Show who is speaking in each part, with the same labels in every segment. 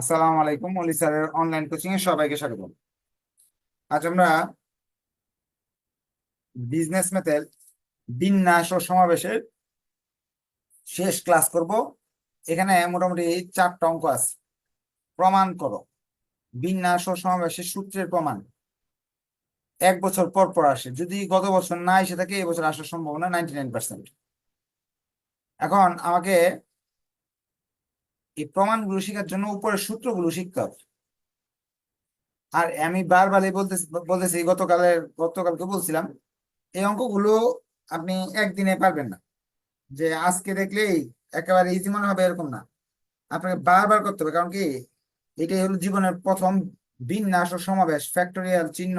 Speaker 1: আসসালামু আলাইকুম অলি স্যারের অনলাইন কোচিং এ সবাইকে স্বাগত। আজ আমরা বিজনেস ম্যাথের বিন্যাস ও সমাবেশের শেষ ক্লাস করব। এখানে মোটামুটি চারটা অঙ্ক আছে। প্রমাণ করো। বিন্যাস ও সমাবেশের সূত্রের প্রমাণ। এক বছর পর পর আসে। যদি গত বছর না এসে থাকে এবছর আসার সম্ভাবনা নাইনটি নাইন পার্সেন্ট এখন আমাকে এই প্রমাণগুলো শেখার জন্য উপরের সূত্রগুলো শিখতে হবে। আর আমি বারবারই বলতেছি বলতেছি গতকালের, গতকালকে বলছিলাম, এই অঙ্কগুলো আপনি একদিনে পারবেন না। যে আজকে দেখলেই একেবারে ইজি মনে হবে এরকম না। আপনাকে বারবার করতে হবে, কারণ কি? এটাই হলো জীবনের প্রথম বিন্যাস ও সমাবেশ, ফ্যাক্টরিয়াল চিহ্ন।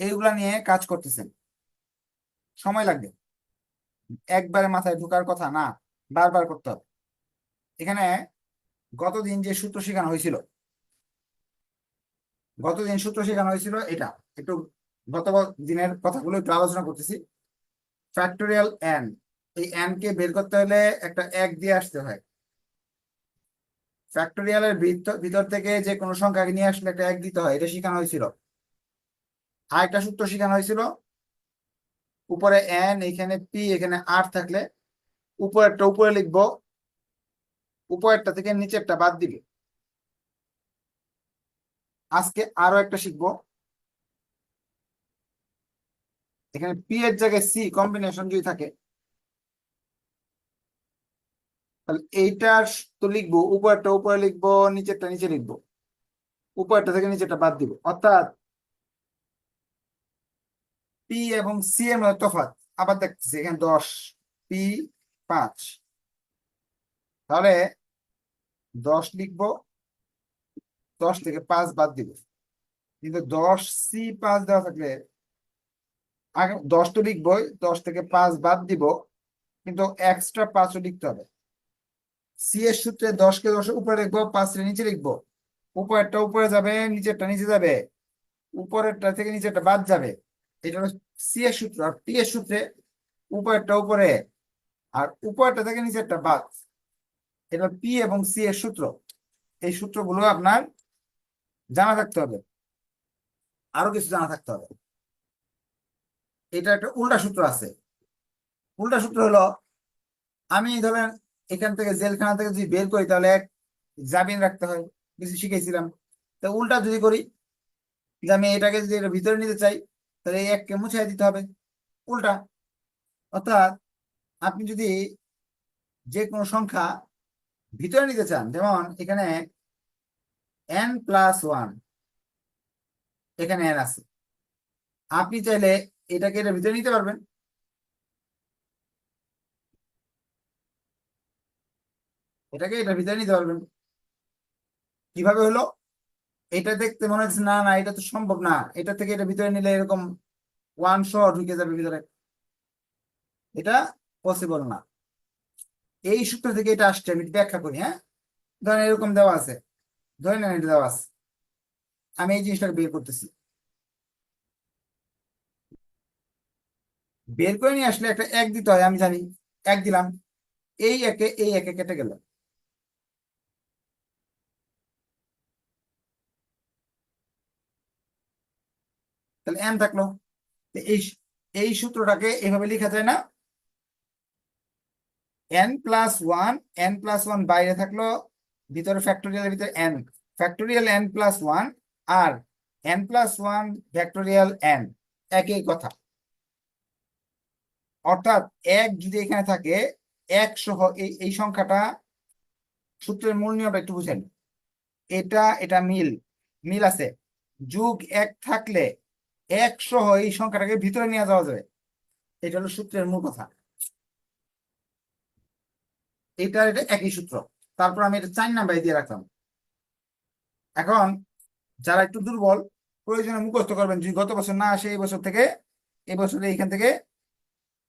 Speaker 1: এইগুলা নিয়ে কাজ করতেছেন। সময় লাগবে। একবারে মাথায় ঢোকার কথা না, বারবার করতে হবে। এখানে গতদিন যে সূত্র শেখানো হয়েছিল, গতদিন সূত্র শেখানো হয়েছিল এটা। একটু গত দিনের কথাগুলো একটু আলোচনা করতেছি। ফ্যাক্টোরিয়াল এন এই এন কে বের করতে হলে একটা এক দিয়ে আসতে হয়। ফ্যাক্টোরিয়ালের ভিতর থেকে যে কোনো সংখ্যাকে নিয়ে আসলে একটা এক দিতে হয়, এটা শেখানো হয়েছিল। আর একটা সূত্র শেখানো হয়েছিল, উপরে এন এখানে পি এখানে আর থাকলে উপরেরটা উপরে লিখব উপরেরটা থেকে নিচেরটা বাদ দিবে। আজকে আরও একটা শিখব। এখানে পি এর জায়গায় সি কম্বিনেশন যদি থাকে, তাহলে এইটার তো লিখব, উপরেরটা উপরে লিখব, নিচেরটা নিচে লিখব। উপরেরটা থেকে নিচেরটা বাদ দিব। অর্থাৎ পি এবং সি এর মধ্যে তফাৎ আবার দেখতেছি, এখানে দশ পি পাঁচ। তাহলে দশ লিখব, দশ থেকে পাঁচ বাদ দিব। কিন্তু দশ সি পাঁচ দেওয়া থাকলে দশ তো লিখবই, দশ থেকে পাঁচ বাদ দিব, কিন্তু এক্সট্রা পাঁচও লিখতে হবে। সি এর সূত্রে দশকে দশের উপরে লিখব পাঁচটা নিচে লিখব। উপরেরটা উপরে যাবে, নিচেরটা নিচে যাবে। উপরেরটা থেকে নিচেরটা বাদ যাবে। এটা হলো সি এর সূত্র, আর পি এর সূত্রে উপরেরটা উপরে, আর উপরেরটা থেকে নিচেরটা বাদ। এটা পি এবং সি এর সূত্র। এই সূত্রগুলো আপনার জানা থাকতে হবে। আরও কিছু জানা থাকতে হবে। এটা একটা উল্টা সূত্র আছে। উল্টা সূত্র হলো, আমি ধরেন এখান থেকে জেলখানা থেকে যদি বের করি, তাহলে এক জামিন রাখতে হয়। কিছু শিখেছিলাম। তো উল্টা যদি করি যে আমি এটাকে যদি এটা ভিতরে নিতে চাই, তাহলে এই এককে মুছাই দিতে হবে। উল্টা। অর্থাৎ আপনি যদি যে কোনো সংখ্যা ভিতরে নিতে চান, যেমন এখানে এন প্লাস ওয়ান এখানে এন আছে। আপনি চাইলে এটাকে এর ভিতরে নিতে পারবেন। এটাকে এটা ভিতরে নিতে পারবেন। কীভাবে হলো? এটা দেখতে মনে হচ্ছে, না না, এটা তো সম্ভব না। এটা থেকে এটা ভিতরে নিলে এরকম ওয়ান শ ঢুকে যাবে ভিতরে। এটা পসিবল না। এই সূত্র থেকে এটা আসছে, আমি ব্যাখ্যা করি হ্যাঁ? ধরেন এরকম দেওয়া আছে। ধরে নেন এটা দেওয়া আছে। আমি এই জিনিসটাকে বের করতেছি। বের করে নিয়ে আসলে একটা এক দিতে হয়, আমি জানি, এক দিলাম। এই একে এই একে কেটে গেল। তাহলে এম থাকল। এই এই সূত্রটাকে এভাবে লেখা যায় না। N plus one N plus one বাইরে থাকল, ভিতরে ফ্যাক্টোরিয়ালের ভিতরে N factorial N plus one আর N plus one factorial N একই কথা। অর্থাৎ এক যদি এখানে থাকে, এক সহ এই এই সংখ্যাটা সূত্রের মূল নিয়মটা একটু বুঝেন এটা এটা মিল মিল আছে। যুগ এক থাকলে এক সহ এই সংখ্যাটাকে ভিতরে নিয়ে যাওয়া যাবে। এটা হলো সূত্রের মূল কথা। এটা এটা একই সূত্র। তারপর আমি এটা চার নাম্বারে দিয়ে রাখলাম। এখন যারা একটু দুর্বল, প্রয়োজনে মুখস্থ করবেন। যদি গত বছর না আসে, এই বছর থেকে, এই বছরে এইখান থেকে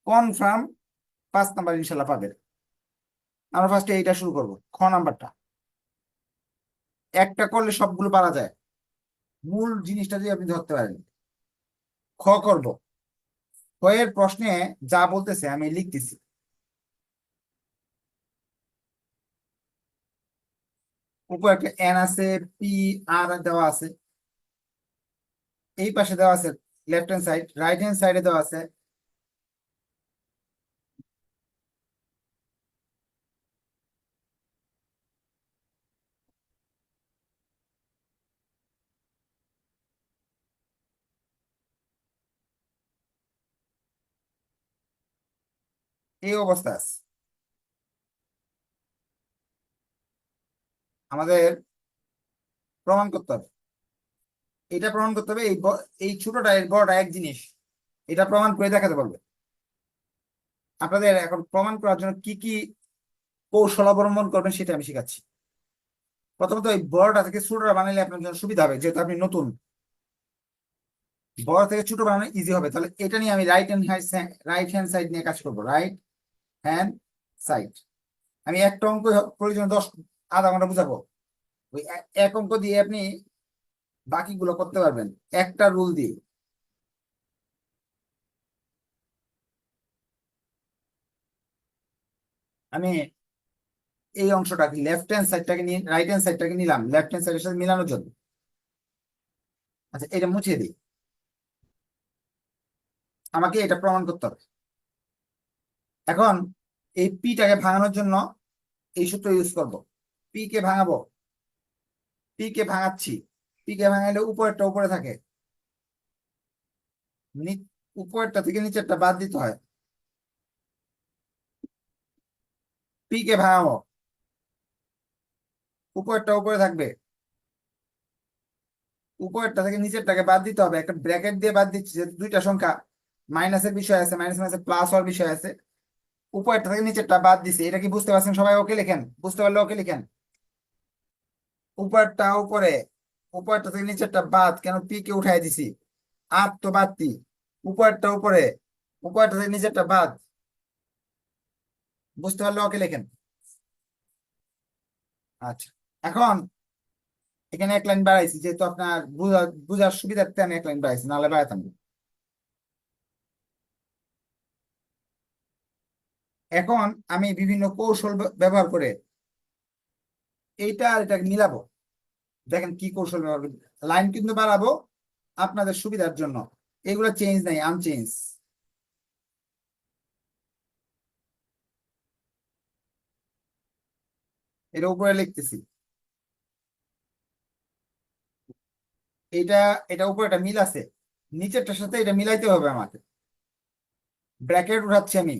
Speaker 1: কনফার্ম পাঁচ নাম্বার ইনশাল্লাহ পাবেন। আমরা ফার্স্টে এইটা শুরু করব, খ নাম্বারটা। একটা করলে সবগুলো পারা যায়। মূল জিনিসটা যদি আপনি ধরতে পারেন, খ করব। খ এর প্রশ্নে যা বলতেছে আমি লিখতেছি। উপর একটা এন আছে পি আর দেওয়া আছে। এই পাশে দেওয়া আছে left hand side right hand সাইডে দেওয়া আছে। এই অবস্থা আছে। আমাদের প্রমাণ করতে হবে। এটা প্রমাণ করতে হবে, এই এই ছোটটা এর বড়টা এক জিনিস। এটা প্রমাণ করে দেখাতে পারবে আপনাদের এখন প্রমাণ করার জন্য কি কি কৌশল অবলম্বন করবেন সেটা আমি শেখাচ্ছি। প্রথমত এই বড়টা থেকে ছোটটা বানালে আপনার জন্য সুবিধা হবে, যেহেতু আপনি নতুন। বড় থেকে ছোট বানানো ইজি হবে। তাহলে এটা নিয়ে আমি right hand right hand side নিয়ে কাজ করব। রাইট হ্যান্ড সাইড আমি একটা অঙ্ক প্রয়োজন দশ আধা ঘণ্টা বুঝাবো? ওই এক অঙ্ক দিয়ে আপনি বাকিগুলো করতে পারবেন। একটা রুল দিয়ে। আমি এই অংশটাকে লেফট হ্যান্ড সাইডটাকে নিয়ে রাইট হ্যান্ড সাইডটাকে নিলাম। লেফট হ্যান্ড সাইডের সাথে মিলানোর জন্য। আচ্ছা এটা মুছে দিই। আমাকে এটা প্রমাণ করতে হবে। এখন এই পিটাকে ভাঙানোর জন্য এই সূত্র ইউজ করব। পি কে ভাঙাবো। পি কে ভাঙাচ্ছি। পি কে ভাঙাইলে উপরেরটা উপরে থাকে। উপরেরটা থেকে নিচেরটা বাদ দিতে হয়। পি কে ভাঙাবো। উপরেরটা উপরে থাকবে। উপরেরটা থেকে নিচেরটাকে বাদ দিতে হবে। একটা ব্র্যাকেট দিয়ে বাদ দিচ্ছি যে দুইটা সংখ্যা মাইনাসের বিষয় আছে মাইনাস মাইনাসে প্লাস হওয়ার বিষয় আছে। উপরেরটা থেকে নিচেরটা বাদ দিছি। এটা কি বুঝতে পারছেন সবাই? ওকে লিখেন। বুঝতে পারলে ওকে লিখেন। উপরটা উপরে, উপরটা থেকে নিচেরটা বাদ, কেন পি কে উঠাই দিছি? আপ তো বাদতি উপরটা উপরে, উপরটা থেকে নিচেরটা বাদ। বুঝতে পারলে ওকে লিখেন। আচ্ছা এখন এখানে এক লাইন বাড়াইছি, যেহেতু আপনার বুঝার সুবিধার্থে আমি এক লাইন বাড়াইছি, নাহলে বাড়াতাম। এখন আমি বিভিন্ন কৌশল ব্য- ব্যবহার করে এইটা আর এটা মিলাবো। দেখেন কি কৌশল লাইন কিন্তু বাড়াবো আপনাদের সুবিধার জন্য। এগুলো চেঞ্জ নাই আনচেঞ্জ এটা উপরে লিখতেছি। এটা এটা উপরে একটা মিল আছে। নিচেরটার সাথে এটা মিলাইতে হবে আমাকে। ব্র্যাকেট উঠাচ্ছি আমি।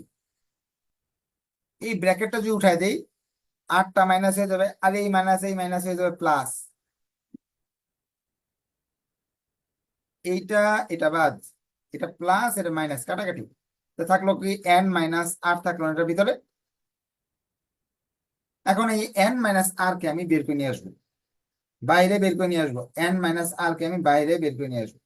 Speaker 1: এই ব্র্যাকেটটা যদি উঠাই দেই আটটা মাইনাস হয়ে যাবে, আর এই মাইনাস এই মাইনাস হয়ে যাবে প্লাস এইটা, এটা বাদ। এটা প্লাস এটা মাইনাস কাটাকাটি। তো থাকল কি এন মাইনাস আর থাকল এটার ভিতরে? এখন এই এন মাইনাস আর কে আমি বের করে নিয়ে আসব। বাইরে বের করে নিয়ে আসব। এন মাইনাস আর কে আমি বাইরে বের করে নিয়ে আসব।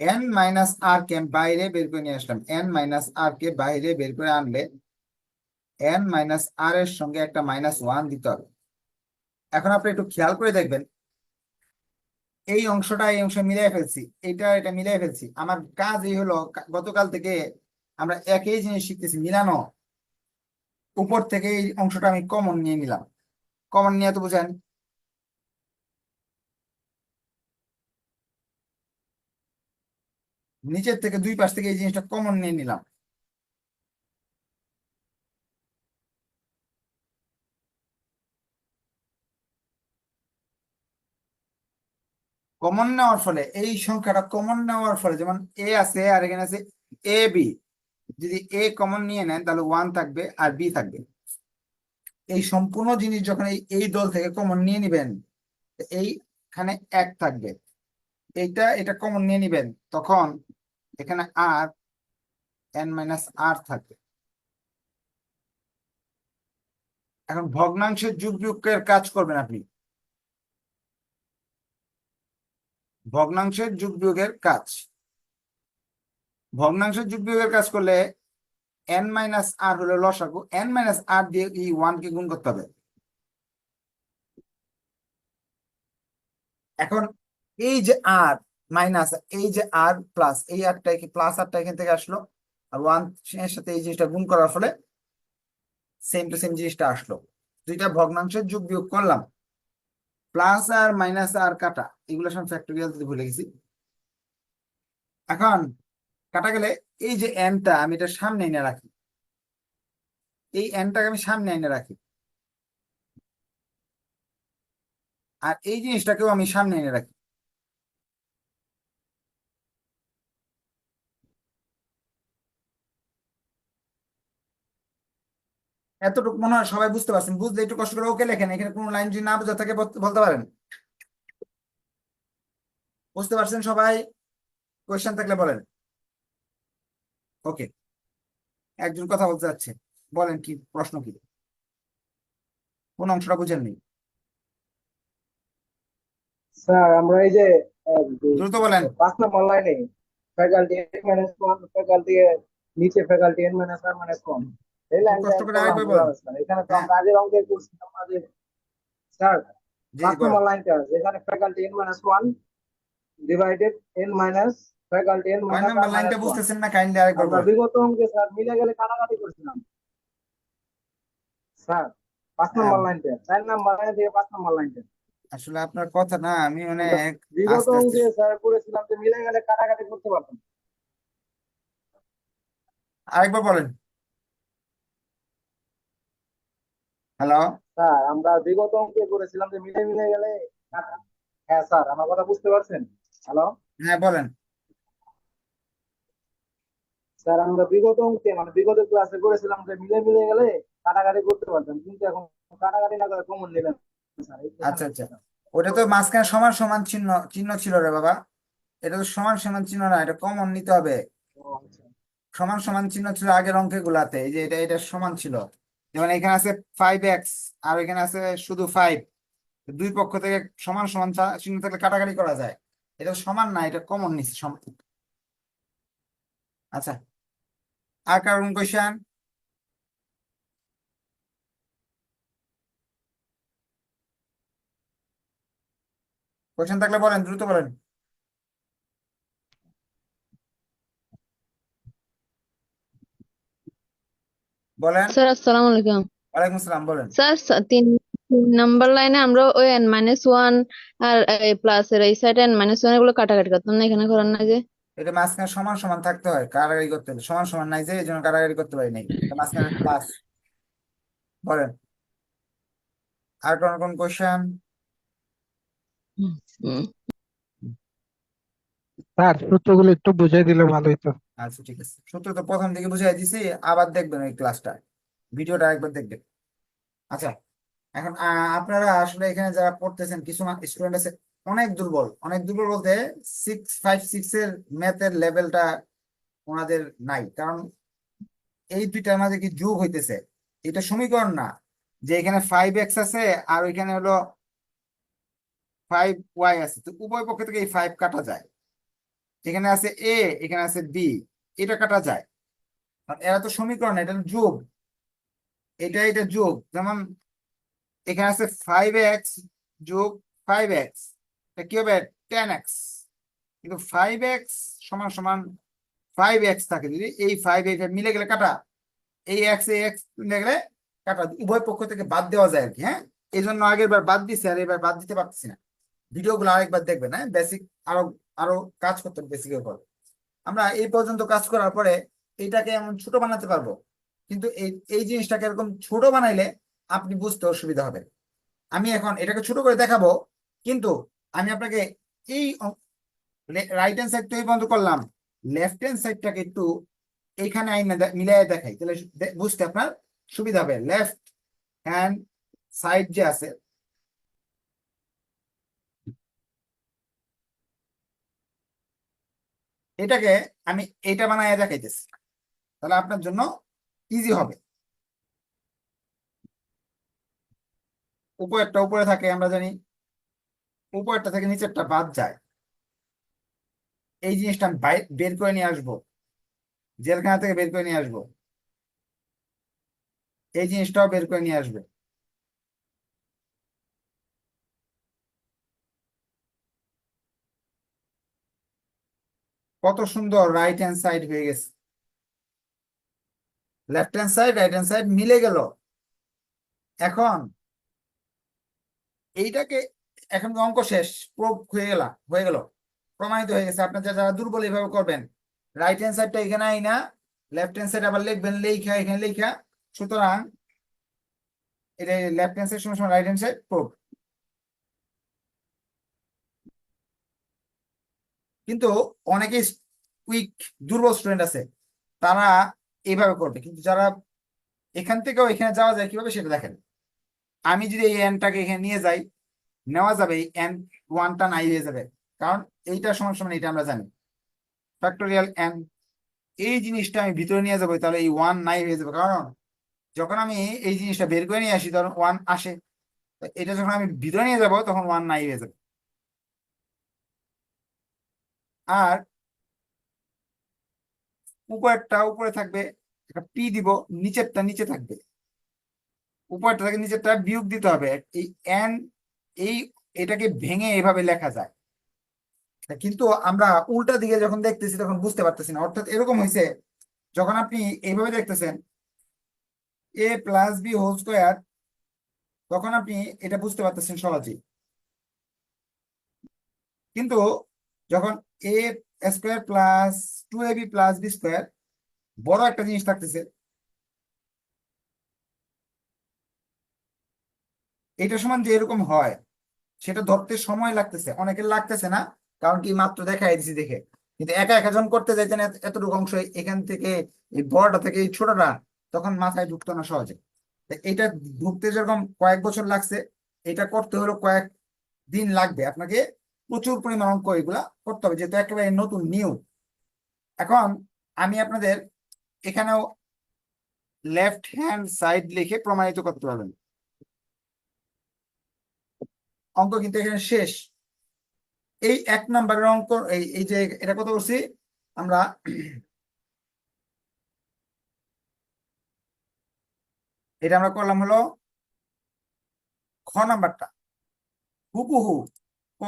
Speaker 1: এন মাইনাস আর কে বাইরে বের করে নিয়ে আসলাম। এন মাইনাস আর কে বাইরে বের করে আনলে এন মাইনাস আর এর সঙ্গে একটা মাইনাস ওয়ান দিতে হবে। এখন আপনি একটু খেয়াল করে দেখবেন, এই অংশটা এই অংশ মিলিয়ে ফেলছি এটা এটা মিলিয়ে ফেলছি। আমার কাজ এই হলো, গতকাল থেকে আমরা একই জিনিস শিখতেছি, মিলানো। উপর থেকে এই অংশটা আমি কমন নিয়ে নিলাম। কমন নিয়ে তো বুঝেন নিচের থেকে দুই পাশ থেকে এই জিনিসটা কমন নিয়ে নিলাম। কমন নেওয়ার ফলে, এই সংখ্যাটা কমন নেওয়ার ফলে, যেমন এ আছে আর এখানে আছে এ বি যদি এ কমন নিয়ে নেন তাহলে ওয়ান থাকবে আর বি থাকবে। এই সম্পূর্ণ জিনিস যখন এই এই দল থেকে কমন নিয়ে নিবেন এইখানে এক থাকবে। এইটা, এটা কমন নিয়ে নিবেন, তখন এখানে আর এন মাইনাস আর থাকবে এখন ভগ্নাংশের যুগ যুগের কাজ করবেন আপনি। ভগ্নাংশের যুগ বিয়োগের কাজ। ভগ্নাংশের যুগ বিয়োগের কাজ করলে এন মাইনাস আর হলো লসাগু। এন মাইনাস আর দিয়ে ই ওয়ান কে গুণ করতে হবে। এখন এই যে আর মাইনাস এই যে আর প্লাস এই আরটা কি প্লাস আরটা এখান থেকে আসলো? আর ওয়ানের সাথে এই জিনিসটা গুণ করার ফলে সেম টু সেম জিনিসটা আসলো। দুইটা ভগ্নাংশের যোগ বিয়োগ করলাম। প্লাস আর মাইনাস আর কাটা, এগুলো সব ফ্যাক্টোরিয়াল দিতে ভুলে গেছি। এখন কাটা গেলে এই যে এনটা আমি এটা সামনে এনে রাখি। এই এনটাকে আমি সামনে এনে রাখি। আর এই জিনিসটাকেও আমি সামনে এনে রাখি। এতটুকু মনে হয় সবাই বুঝতে পারছেন। বুঝলে একটু কষ্ট করে ওকে লেখেন এখানে কোনো লাইন যদি না বোঝা থাকে বলতে পারেন। বুঝতে পারছেন সবাই? কোয়েশ্চেন থাকলে বলেন। ওকে একজন কথা বলতে যাচ্ছে। বলেন কি প্রশ্ন কি? কোন অংশটা বুঝেননি
Speaker 2: স্যার আমরা এই যে
Speaker 1: দ্রুত বলেন।
Speaker 2: পাঁচ নম্বর লাইনে faculty N minus one faculty নিচে faculty N minus minus one
Speaker 1: কষ্ট করে আরেকবার বলুন।
Speaker 2: এখানে তো। আমরা আগের অঙ্কে করছিলাম না স্যার
Speaker 1: জি
Speaker 2: পাঁচ নম্বর লাইনটা যেখানে faculty N minus divided N faculty N
Speaker 1: number লাইনটা বুঝতেছেন না কাইন্ডলি আরেকবার
Speaker 2: আমরা বিগত অঙ্কে স্যার মিলে গেলে কাটাকাটি করছিলাম। স্যার পাঁচ নম্বর
Speaker 1: হ্যাঁ।
Speaker 2: লাইনটা চার নম্বর লাইন থেকে পাঁচ নম্বর লাইনটা
Speaker 1: আসলে আপনার কথা না আমি মানে
Speaker 2: বিগত অঙ্কে স্যার করেছিলাম যে মিলে গেলে কাটাকাটি করতে পারতাম।
Speaker 1: আরেকবার বলেন। হ্যালো
Speaker 2: স্যার আমরা বিগত অঙ্কে করেছিলাম যে মিলে মিলে গেলে হ্যাঁ স্যার আমার কথা বুঝতে পারছেন? হ্যালো
Speaker 1: হ্যাঁ বলেন।
Speaker 2: স্যার আমরা বিগত অঙ্কে মানে বিগত ক্লাসে করেছিলাম যে মিলে মিলে গেলে কাটাকাটি করতে পারতাম কিন্তু এখন কাটাকাটি না করে কমন নেবেন
Speaker 1: আচ্ছা আচ্ছা। ওটা তো মাঝখানে সমান সমান চিহ্ন চিহ্ন ছিল রে বাবা। এটা তো সমান সমান চিহ্ন না এটা কমন নিতে হবে।
Speaker 2: আচ্ছা।
Speaker 1: সমান সমান চিহ্ন ছিল আগের অঙ্কে গুলাতে এই যে এটা এটা সমান ছিল। যেমন এখানে আছে ফাইভ এক্স আর এখানে আছে শুধু ফাইভ দুই পক্ষ থেকে সমান সমান চিহ্ন থাকলে কাটাকাটি করা যায়। এটা সমান না, এটা কমন নিচ্ছে আচ্ছা। আর কারণ কোয়েশ্চেন কোয়েশ্চেন থাকলে বলেন, দ্রুত বলেন। বলেন।
Speaker 3: স্যার আসসালামু আলাইকুম।
Speaker 1: ওয়ালাইকুম আসসালাম বলেন।
Speaker 3: স্যার তিন নাম্বার লাইনে আমরা ওই এন মাইনাস ওয়ান আর প্লাস এর এই সাইডে এন মাইনাস ওয়ান এগুলো কাটাকাটি করতাম না এখানে করার না যে।
Speaker 1: এটা মাঝখানে সমান সমান থাকতে হয় কারাগারি করতে হলে। সমান সমান নাই যে এই জন্য কারাগারি করতে পারি নাই। মাঝখানে প্লাস বলেন। আর কোন কোন কোশ্চেন
Speaker 3: হুম।
Speaker 4: স্যার সূত্রগুলো একটু বুঝিয়ে দিলে ভালো হতো।
Speaker 1: আচ্ছা ঠিক আছে। সূত্র তো প্রথম দিকে বুঝাই দিছি, আবার দেখবেন ওই ক্লাসটা ভিডিওটা একবার দেখবেন। আচ্ছা এখন আপনারা আসলে এখানে যারা পড়তেছেন, কিছু স্টুডেন্ট আছে, অনেক দুর্বল। অনেক দুর্বল বলতে সিক্স ফাইভ সিক্স এর ম্যাথের লেভেলটা ওনাদের নাই। কারণ এই দুইটার মাঝে কি যোগ হইতেছে? এটা সমীকরণ না। যে এখানে ফাইভ এক্স আছে, আর ওইখানে হলো ফাইভ ওয়াই আছে। তো উভয় পক্ষ থেকে এই ফাইভ কাটা যায়। এখানে আছে এ এখানে আছে বি এটা কাটা যায়। আর এরা তো সমীকরণ, এটা যোগ। এটা এটা যোগ। যেমন এখানে আছে ফাইভ এক্স যোগ ফাইভ এক্স কি হবে? টেন এক্স কিন্তু ফাইভ এক্স সমান সমান ফাইভ এক্স থাকে। যদি এই ফাইভ এক্স মিলে গেলে কাটা, এই এক্স এই এক্স মিলে গেলে কাটা। উভয় পক্ষ থেকে বাদ দেওয়া যায় আর কি হ্যাঁ? এই জন্য আগের বার বাদ দিছি, আর এবার বাদ দিতে পারতেছি না। ভিডিওগুলো আরেকবার দেখবেন হ্যাঁ? বেসিক আরও আরও কাজ করতে বেসিকের উপর। আমরা এই পর্যন্ত কাজ করার পরে এইটাকে এমন ছোট বানাতে পারব। কিন্তু এই এই জিনিসটাকে এরকম ছোট বানাইলে আপনি বুঝতে অসুবিধা হবে। আমি এখন এটাকে ছোট করে দেখাবো, কিন্তু আমি আপনাকে এই রাইট হ্যান্ড সাইডটা এই পর্যন্ত করলাম। লেফট হ্যান্ড সাইডটাকে একটু এইখানে আইনে মিলাই দেখাই। তাহলে বুঝতে আপনার সুবিধা হবে। লেফট হ্যান্ড সাইড যে আছে এটাকে আমি এটা বানায় দেখাইতেছি। তাহলে আপনার জন্য ইজি হবে। উপরেরটা উপরে থাকে, আমরা জানি উপরেরটা থেকে নিচেরটা বাদ যায়। এই জিনিসটা আমি বের করে নিয়ে আসব। জেলখানা থেকে বের করে নিয়ে আসব। এই জিনিসটাও বের করে নিয়ে আসবে। কত সুন্দর রাইট হ্যান্ড সাইড হয়ে গেছে। Left hand side right hand side মিলে গেল। এখন এইটাকে এখন অঙ্ক শেষ প্রুভ হয়ে গেল হয়ে গেল। প্রমাণিত হয়ে গেছে, আপনার যারা দুর্বল এইভাবে করবেন রাইট হ্যান্ড সাইডটা এখানে আই না লেফট হ্যান্ড সাইড আবার লিখবেন লেখা এখানে লেখা সুতরাং এটা লেফট হ্যান্ড সাইড সময় রাইট হ্যান্ড সাইড প্রুভ কিন্তু অনেকেই উইক দুর্বল স্টুডেন্ট আছে, তারা এইভাবে করবে। কিন্তু যারা এখান থেকেও এখানে যাওয়া যায় কীভাবে সেটা দেখেন। আমি যদি এই এনটাকে এখানে নিয়ে যাই, নেওয়া যাবে এই এন ওয়ানটা নাই হয়ে যাবে। কারণ এইটা সমান সমান এটা আমরা জানি। ফ্যাক্টোরিয়াল এন এই জিনিসটা আমি ভিতরে নিয়ে যাব, তাহলে এই ওয়ান নাই হয়ে যাবে। কারণ যখন আমি এই জিনিসটা বের করে নিয়ে আসি, তখন ওয়ান আসে। এটা যখন আমি ভিতরে নিয়ে যাব, তখন ওয়ান নাই হয়ে যাবে। আর উপরেরটা উপরে থাকবে একটা পি দিব, নিচেরটা নিচে থাকবে। উপরেরটা থেকে নিচেরটা বিয়োগ দিতে হবে। এই এন এই এটাকে ভেঙে এভাবে লেখা যায়। কিন্তু আমরা উল্টা দিকে যখন দেখতেছি তখন বুঝতে পারতেছি না। অর্থাৎ এরকম হয়েছে যখন আপনি এইভাবে দেখতেছেন a plus b whole square তখন আপনি এটা বুঝতে পারতেছেন সহজেই। কিন্তু যখন a square plus two a b plus b square বড় একটা জিনিস থাকতেছে। এটা সমান যে এরকম হয়, সেটা ধরতে সময় লাগতেছে, অনেকের লাগতেছে না, কারণ কি মাত্র দেখাই দিছি দেখে। কিন্তু একা একা যখন করতে যাইতেন এত- এতটুকু অংশ এখান থেকে, এই বড়টা থেকে এই ছোটটা, তখন মাথায় ঢুকতো না সহজে। এটা ঢুকতে যেরকম কয়েক বছর লাগছে, এটা করতে হলো কয়েক দিন লাগবে। আপনাকে প্রচুর পরিমাণ অঙ্ক এগুলা করতে হবে, যেহেতু একেবারে নতুন নিউ এখন আমি আপনাদের এখানেও লেফট হ্যান্ড সাইড লিখে প্রমাণিত করতে পারবেন। অঙ্ক কিন্তু এখানে শেষ। এই এক নম্বরের অঙ্ক, এই এই যে এটা কত করছি? আমরা এটা আমরা করলাম হলো খ নাম্বারটা। হুবহু। ক,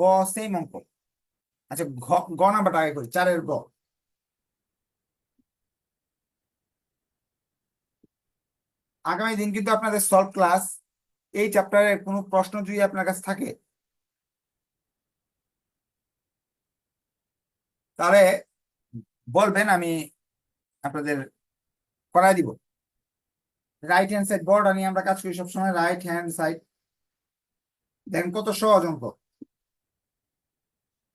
Speaker 1: গ সেম অঙ্ক। আচ্ছা ঘ, গ নাম্বারটা আগে করি, চারের গ। আগামী দিন কিন্তু আপনাদের সলভ ক্লাস এই চ্যাপ্টারের কোনো প্রশ্ন যদি আপনার কাছে থাকে, তাহলে বলবেন, আমি আপনাদের করাই দিব। রাইট হ্যান্ড সাইড বর্ডার নিয়ে আমরা কাজ করি সবসময় রাইট হ্যান্ড সাইড দেখেন কত সহজ অঙ্ক।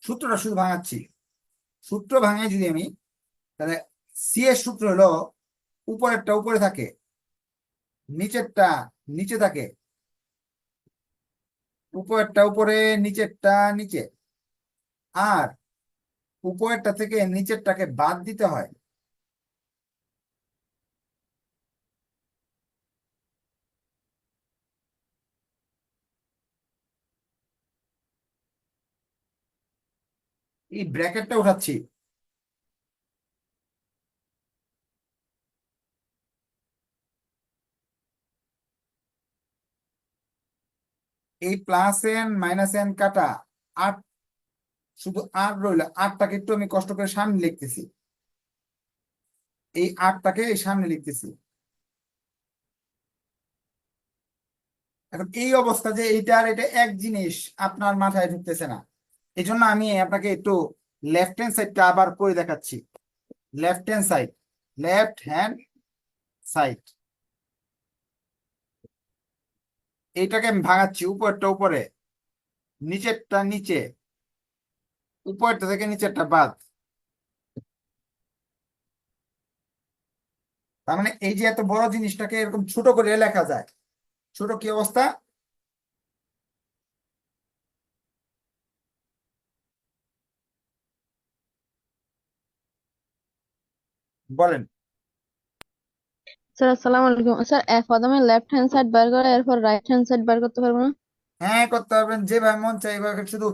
Speaker 1: সূত্রটা শুধু ভাঙাচ্ছি। সূত্র ভাঙে যদি আমি, তাহলে সি এর সূত্র হলো উপরেরটা উপরে থাকে, নিচেরটা নিচে থাকে, উপরেরটা উপরে, নিচেরটা নিচে। আর উপরেরটা থেকে নিচেরটাকে বাদ দিতে হয়। এই ব্র্যাকেটটা উঠাচ্ছি। এই প্লাস এন মাইনাস এন কাটা আট, শুধু আট রইল, আটটাকে একটু আমি কষ্ট করে সামনে লিখতেছি। এই আটটাকে এই সামনে লিখতেছি। এখন এই অবস্থা যে এইটা আর এটা এক জিনিস আপনার মাথায় ঢুকতেছে না। এই জন্য আমি আপনাকে একটু লেফট হ্যান্ড সাইডটা আবার করে দেখাচ্ছি। Left hand side left hand side এইটাকে আমি ভাঙাচ্ছি উপরটা উপরে। নিচেরটা নিচে। উপরটা থেকে নিচেরটা বাদ। তার মানে এই যে এত বড় জিনিসটাকে এরকম ছোট করে লেখা যায়। ছোট কি অবস্থা? বলেন।
Speaker 3: স্যার আসসালামু আলাইকুম। স্যার প্রথমে লেফট হ্যান্ড সাইড বার করে এরপর রাইট হ্যান্ড সাইড বার করতে পারব না?
Speaker 1: হ্যাঁ করতে পারবেন। যেভাবে মন চাই এভাবে শুধু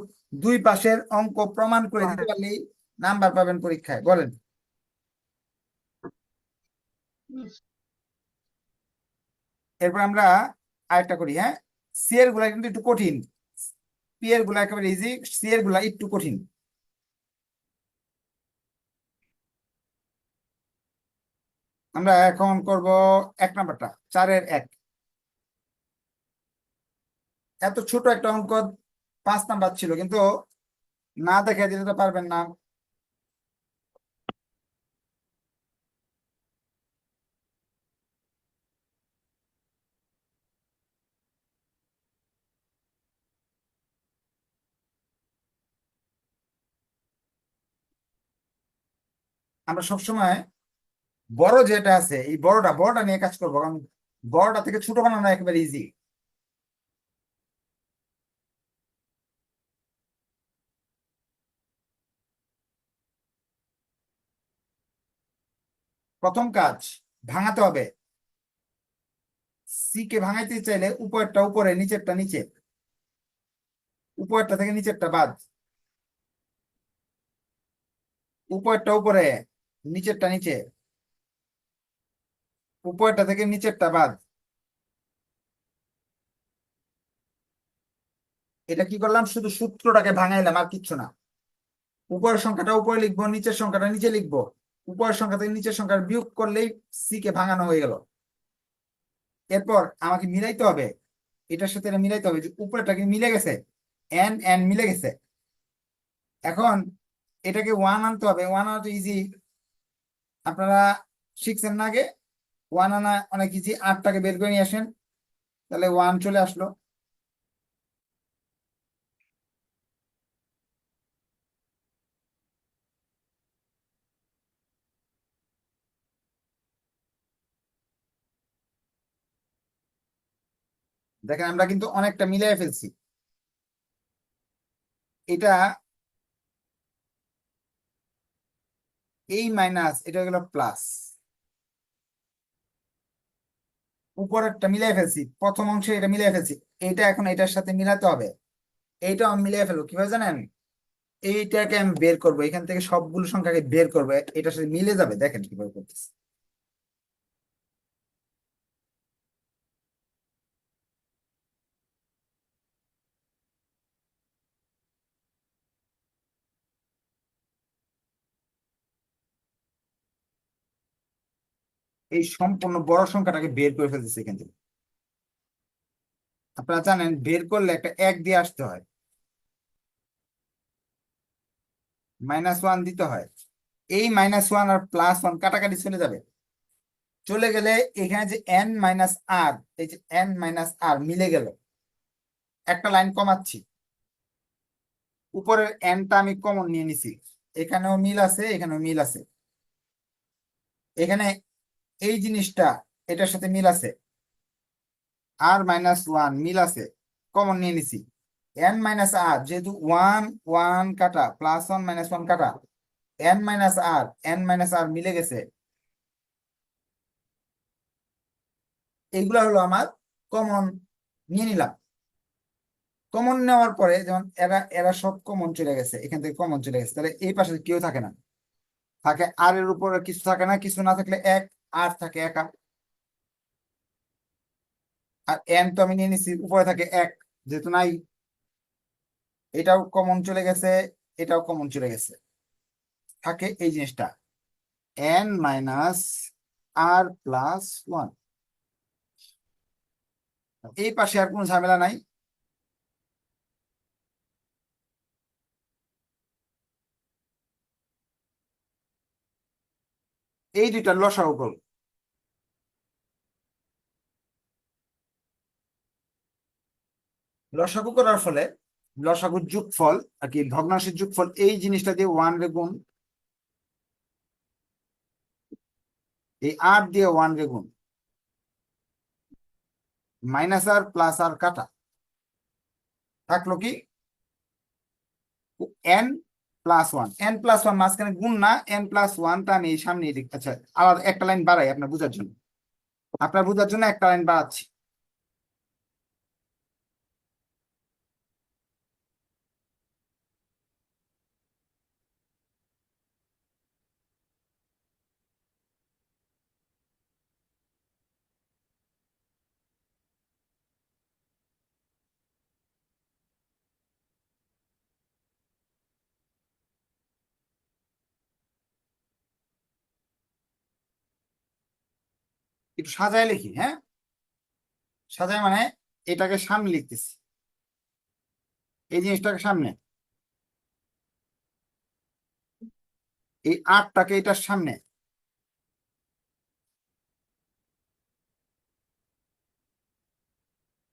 Speaker 1: দুই পাশের অঙ্ক প্রমাণ করে দিতে পারলেই নাম্বার পাবেন পরীক্ষায়। বলেন। এরপর আমরা আরেকটা করি হ্যাঁ? সি এরগুলা কিন্তু একটু কঠিন। পি এরগুলা একেবারে ইজি সি এরগুলা একটু কঠিন। আমরা এখন করব এক নাম্বারটা, চারের এক। এত ছোট একটা অঙ্ক পাঁচ নাম্বার ছিল, কিন্তু না দেখে দিতে তো পারবেন না। আমরা সবসময় বড় যেটা আছে, এই বড়টা বড়টা নিয়ে কাজ করব, কারণ বড়টা থেকে ছোট বানানো একেবারে ইজি প্রথম কাজ, ভাঙাতে হবে। সি কে ভাঙাইতে চাইলে উপরটা উপরে, নিচেরটা নিচে। উপরটা থেকে নিচেরটা বাদ। উপরটা উপরে, নিচেরটা নিচে। উপরেরটা থেকে নিচেরটা বাদ। এটা কি করলাম? শুধু সূত্রটাকে ভাঙাইলাম আর কিচ্ছু না। উপরের সংখ্যাটা উপরে লিখব, নিচের সংখ্যাটা নিচে লিখব। উপরের সংখ্যা থেকে নিচের সংখ্যার বিয়োগ করলেই সি কে ভাঙানো হয়ে গেল। এরপর আমাকে মিলাইতে হবে। এটার সাথে এটা মিলাইতে হবে যে উপরেরটা কি মিলে গেছে? এন এন মিলে গেছে। এখন এটাকে ওয়ান আনতে হবে। ওয়ান আনা তো ইজি আপনারা শিখছেন না আগে? ওয়ান আনা অনেক ইজি আটটাকে বের করে নিয়ে আসেন। তাহলে ওয়ান চলে আসলো। দেখেন, আমরা কিন্তু অনেকটা মিলিয়ে ফেলছি। এটা এই মাইনাস এটা হলো প্লাস উপরেরটা মিলিয়ে ফেলছি, প্রথম অংশে এটা মিলিয়ে ফেলছি এটা এখন এটার সাথে মিলাতে হবে এইটা আমি মিলিয়ে ফেলব, কীভাবে জানেন? এইটাকে আমি বের করব, এখান থেকে সবগুলো সংখ্যাকে বের করব, এটার সাথে মিলে যাবে, দেখেন কীভাবে করতেছি। এই সম্পূর্ণ বড় সংখ্যাটাকে বের করে ফেলতেছে এখান থেকে। আপনারা জানেন, বের করলে একটা এক দিয়ে আসতে হয়। মাইনাস ওয়ান দিতে হয়। এই মাইনাস ওয়ান আর প্লাস ওয়ান কাটাকাটি চলে যাবে। চলে গেলে এখানে যে এন মাইনাস আর এই যে এন মাইনাস আর মিলে গেল। একটা লাইন কমাচ্ছি। উপরের এনটা আমি কমন নিয়ে নিছি। এখানেও মিল আছে, এখানেও মিল আছে। এখানে এই জিনিসটা, এটার সাথে মিল আছে? আর মাইনাস ওয়ান মিল আছে। কমন নিয়ে নিছি। এন মাইনাস আর যেহেতু ওয়ান ওয়ান কাটা প্লাস ওয়ান মাইনাস ওয়ান কাটা n minus r n minus r মিলে গেছে। এইগুলা হলো আমার কমন নিয়ে নিলাম। কমন নেওয়ার পরে যেমন এরা এরা সব কমন চলে গেছে, এখান থেকে কমন চলে গেছে। তাহলে এই পাশে কেউ থাকে না। থাকে আর এর উপরে কিছু থাকে না, কিছু না থাকলে এক আর থাকে একা, আর এন তো আমি নিয়ে নিছি, উপরে থাকে এক, যেহেতু নাই। এটাও কমন চলে গেছে, এটাও কমন চলে গেছে। থাকে এই জিনিসটা। N minus r plus one এই পাশে আর কোনো ঝামেলা নাই। এই দুইটা লসাগু করব। লসাগু করার ফলে, লসাগুর যোগফল আর কি ভগ্নাংশের যোগফল, এই জিনিসটা দিয়ে ওয়ান রে গুণ। এই আট দিয়ে ওয়ান রে গুণ। মাইনাস আর প্লাস আর কাটা। থাকল কি? N plus one n plus one মাঝখানে গুণ না এন প্লাস ওয়ানটা আমি সামনে আচ্ছা আলাদা একটা লাইন বাড়াই আপনার বোঝার জন্য। আপনার বোঝার জন্য একটা লাইন বাড়াচ্ছি। একটু সাজায় লিখি হ্যাঁ? সাজায় মানে এটাকে সামনে লিখতেছি। এই জিনিসটাকে সামনে। এই আটটাকে এটার সামনে।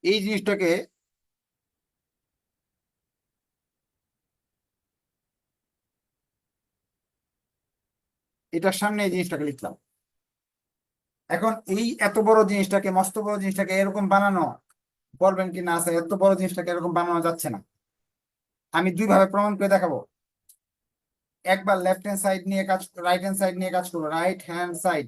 Speaker 1: এই জিনিসটাকে এটার সামনে এই জিনিসটাকে লিখলাম। এখন এই এত বড় জিনিসটাকে, মস্ত বড় জিনিসটাকে এরকম বানানো, বলবেন কি না স্যার, এত বড় জিনিসটাকে এরকম বানানো যাচ্ছে না। আমি দুই ভাবে প্রমাণ করে দেখাবো। একবার লেফট হ্যান্ড সাইড নিয়ে কাজ রাইট হ্যান্ড সাইড নিয়ে কাজ করব রাইট হ্যান্ড সাইড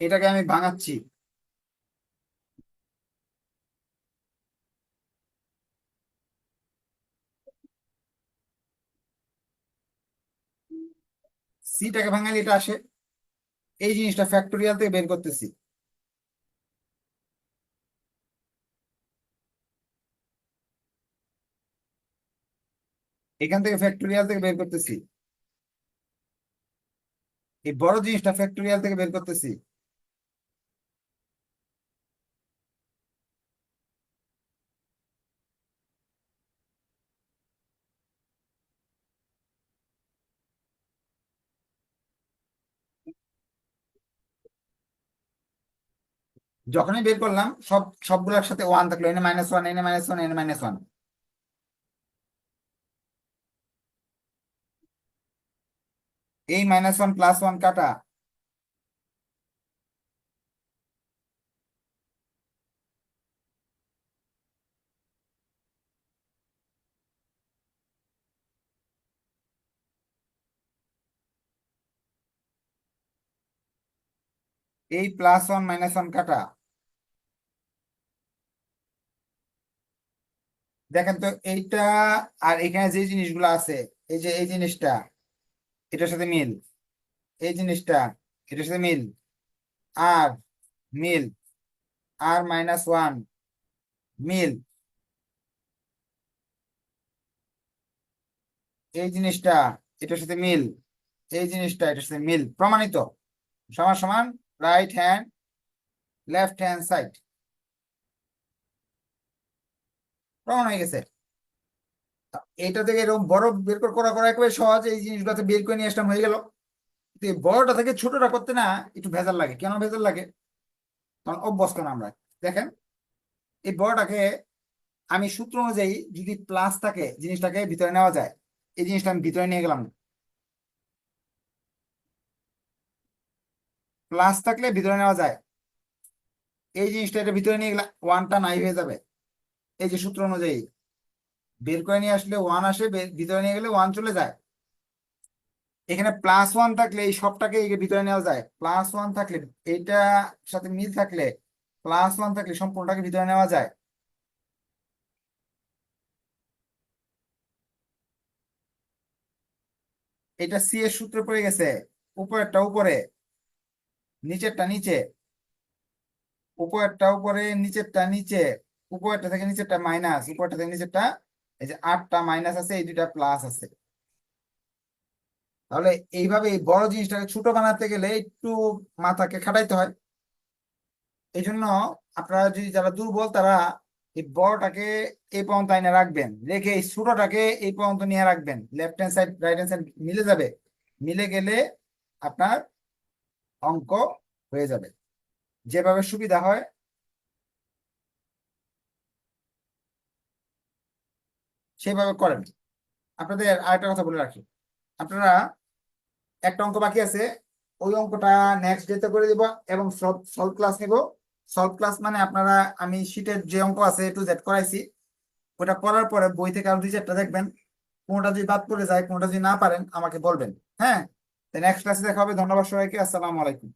Speaker 1: এটাকে আমি ভাঙাচ্ছি। সিটাকে ভাঙালে এটা আসে। এই জিনিসটা ফ্যাক্টোরিয়াল থেকে বের করতেছি। এখান থেকে ফ্যাক্টোরিয়াল থেকে বের করতেছি। এই বড় জিনিসটা ফ্যাক্টোরিয়াল থেকে বের করতেছি। যখনই বের করলাম, সব সবগুলোর সাথে ওয়ান থাকল এনে মাইনাস ওয়ান এনে মাইনাস ওয়ান এনে মাইনাস ওয়ান এই মাইনাস ওয়ান প্লাস ওয়ান কাটা এই প্লাস ওয়ান মাইনাস ওয়ান কাটা। দেখেন তো এইটা আর এখানে যে জিনিসগুলো আছে, এই যে, এই জিনিসটা, এটার সাথে মিল। এই জিনিসটা, এটার সাথে মিল। আর মিল। আর মাইনাস ওয়ান মিল। এই জিনিসটা, এটার সাথে মিল। এই জিনিসটা, এটার সাথে মিল। প্রমাণিত। সমান সমান right hand left hand side প্রমাণ হয়ে গেছে। এটা থেকে এরকম বড় বের করে, করা একেবারে সহজ। এই জিনিসগুলোতে বের করে নিয়ে আসলাম, হয়ে গেল। বড়টা থেকে ছোটটা করতে না একটু ভেজাল লাগে। কেন ভেজাল লাগে? কারণ অভ্যস্ত না আমরা। দেখেন, এই বড়টাকে আমি সূত্র অনুযায়ী যদি প্লাস থাকে, জিনিসটাকে ভিতরে নেওয়া যায়। এই জিনিসটা আমি ভিতরে নিয়ে গেলাম। প্লাস থাকলে ভিতরে নেওয়া যায়। এই জিনিসটা এটা ভিতরে নিয়ে গেলে ওয়ানটা নাই হয়ে যাবে। এই যে সূত্র অনুযায়ী, বের করে নিয়ে আসলে ওয়ান আসে ভিতরে নিয়ে গেলে ওয়ান চলে যায়। এখানে প্লাস ওয়ান থাকলে এই সবটাকে ভিতরে নেওয়া যায়। প্লাস ওয়ান থাকলে এইটা সাথে মিল থাকলে প্লাস ওয়ান থাকলে সম্পূর্ণটাকে ভিতরে নেওয়া যায়। এটা সি এর সূত্রে পড়ে গেছে। উপরেরটা উপরে। নিচেরটা নিচে, উপরেরটা উপরে, নিচেরটা নিচে, উপরেরটা থেকে নিচেরটা মাইনাস উপরেরটা থেকে নিচেরটা, এই যে আটটা মাইনাস আছে, এই দুইটা প্লাস আছে। তাহলে এইভাবে এই বড় জিনিসটাকে ছোট বানাতে গেলে একটু মাথাকে খাটাইতে হয়। এই জন্য আপনারা যদি যারা দুর্বল, তারা এই বড়টাকে এই পর্যন্ত আইনে রাখবেন। রেখে এই ছোটটাকে এই পর্যন্ত নিয়ে রাখবেন। Left hand side right hand side মিলে যাবে। মিলে গেলে আপনার অঙ্ক হয়ে যাবে। যেভাবে সুবিধা হয়, সেভাবে করেন। আপনাদের আরেকটা কথা বলে রাখি। আপনারা একটা অঙ্ক বাকি আছে, ওই অঙ্কটা নেক্সট ডেতে করে দিব এবং সলভ ক্লাস নিব। সলভ ক্লাস মানে আপনারা, আমি শীটের যে অঙ্ক আছে টু জেড করাইছি, ওটা করার পরে বই থেকে আরও দুই চারটা দেখবেন। কোনটা যদি বাদ পড়ে যায়, কোনটা যদি না পারেন, আমাকে বলবেন। হ্যাঁ? নেক্সট ক্লাসে দেখা হবে। ধন্যবাদ সবাইকে। আসসালাম আলাইকুম।